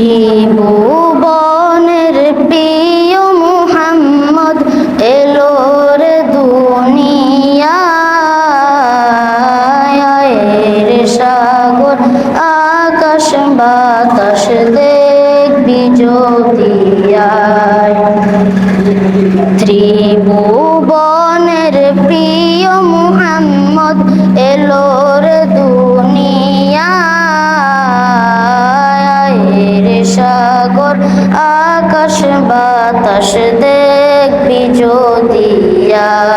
ত্রিভুবনের প্রিয় মুহাম্মদ এলো রে দুনিয়ায় রে সাগর, আকাশ, বাতাস দেখবি জ্যোতিয়ায়। ত্রিভুবনের প্রিয় মুহাম্মদ এলো বাতাস দেখবি যদিয়ায়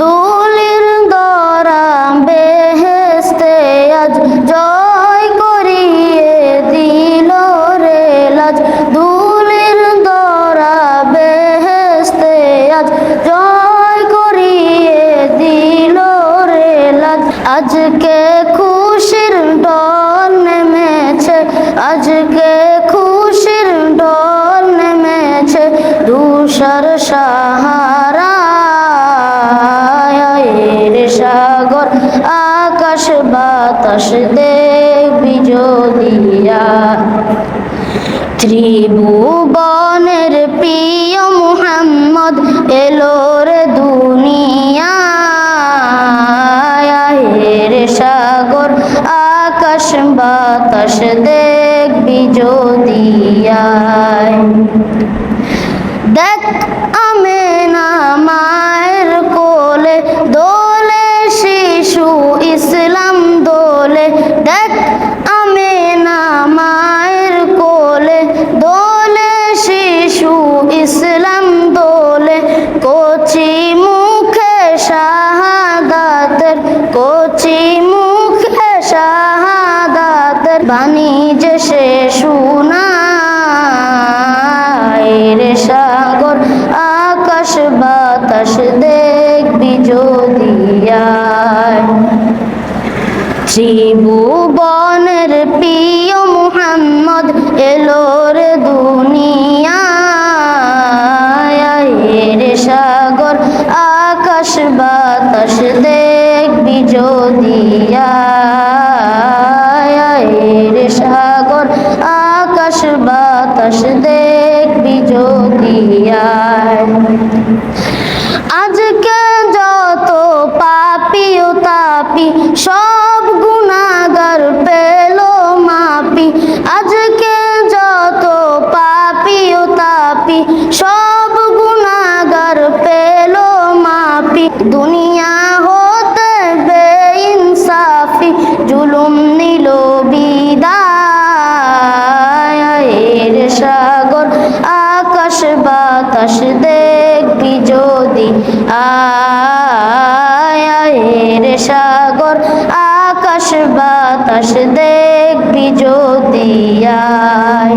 দোলের দরা বেহেস্তে আজ জয় করিয়ে দিল রে লাজ। দুলের দরা বেহেস্তে আজ জয় করিয়ে দিল রে লাজ। আজকে খুশির ডল নেমেছে, আজকে রে সাগর, আকাশ বাতাস দেখবি যদিয়া ত্রিভুবনের প্রিয় মুহাম্মদ এলো রে দুনিয়ায়। রে সাগর, আকাশ বাতাস দেখবি যদিয়ায় দেখ ত্রিভুবনের প্রিয় মুহাম্মদ এলো রে দুনিয়ায় রে সাগর, আকাশ বাতাস দেখবি যদিয়ায় রে সাগর, আকাশ বাতাস দেখবি যদিয়ায়। আজকে যত পাপি ও তাপি সব দুনিয়া হতে বেইনসাফি জুলুম নিল বিদায়। রে সাগর, আকাশ বাতাস দেখবি যদি আয়। রে সাগর, আকাশ বাতাস দেখবি যদি আয়।